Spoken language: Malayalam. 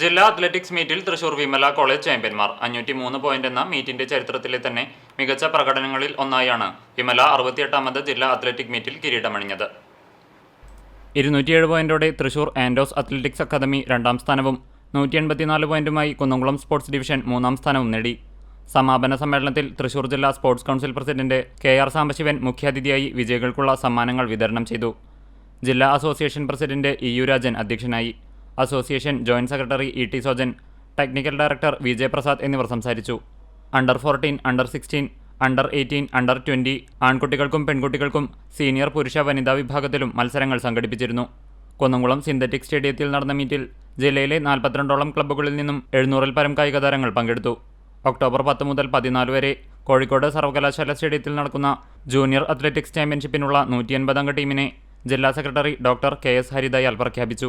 ജില്ലാ അത്ലറ്റിക്സ് മീറ്റിൽ തൃശൂർ വിമല കോളേജ് ചാമ്പ്യന്മാർ. അഞ്ഞൂറ്റി മൂന്ന് പോയിന്റ് എന്ന മീറ്റിന്റെ ചരിത്രത്തിലെ തന്നെ മികച്ച പ്രകടനങ്ങളിൽ ഒന്നായാണ് വിമല അറുപത്തിയെട്ടാമത് ജില്ലാ അത്ലറ്റിക് മീറ്റിൽ കിരീടമണിഞ്ഞത്. ഇരുന്നൂറ്റിയേഴ് പോയിന്റോടെ തൃശൂർ ആൻഡോസ് അത്ലറ്റിക്സ് അക്കാദമി രണ്ടാം സ്ഥാനവും നൂറ്റി എൺപത്തിനാല് പോയിന്റുമായി കുന്നംകുളം സ്പോർട്സ് ഡിവിഷൻ മൂന്നാം സ്ഥാനവും നേടി. സമാപന സമ്മേളനത്തിൽ തൃശൂർ ജില്ലാ sports council president K R Sambasivan മുഖ്യാതിഥിയായി വിജയികൾക്കുള്ള സമ്മാനങ്ങൾ വിതരണം ചെയ്തു. ജില്ലാ association president E U Rajan അധ്യക്ഷനായി. Association joint secretary E T Sojan technical director V J Prasad എന്നിവർ സംസാരിച്ചു. Under fourteen under sixteen under eighteen under twenty ആൺകുട്ടികൾക്കും പെൺകുട്ടികൾക്കും സീനിയർ പുരുഷ വനിതാ വിഭാഗത്തിലും മത്സരങ്ങൾ സംഘടിപ്പിച്ചിരുന്നു. കുന്നംകുളം സിന്തറ്റിക് സ്റ്റേഡിയത്തിൽ നടന്ന മീറ്റിൽ ജില്ലയിലെ നാൽപ്പത്തിരണ്ടോളം ക്ലബ്ബുകളിൽ നിന്നും എഴുന്നൂറിൽ പരം കായിക താരങ്ങൾ പങ്കെടുത്തു. ഒക്ടോബർ പത്ത് മുതൽ പതിനാല് വരെ കോഴിക്കോട് സർവകലാശാല സ്റ്റേഡിയത്തിൽ നടക്കുന്ന ജൂനിയർ അത്ലറ്റിക്സ് ചാമ്പ്യൻഷിപ്പിനുള്ള നൂറ്റി അൻപതംഗ ടീമിനെ ജില്ലാ secretary doctor K S Haridayal പ്രഖ്യാപിച്ചു.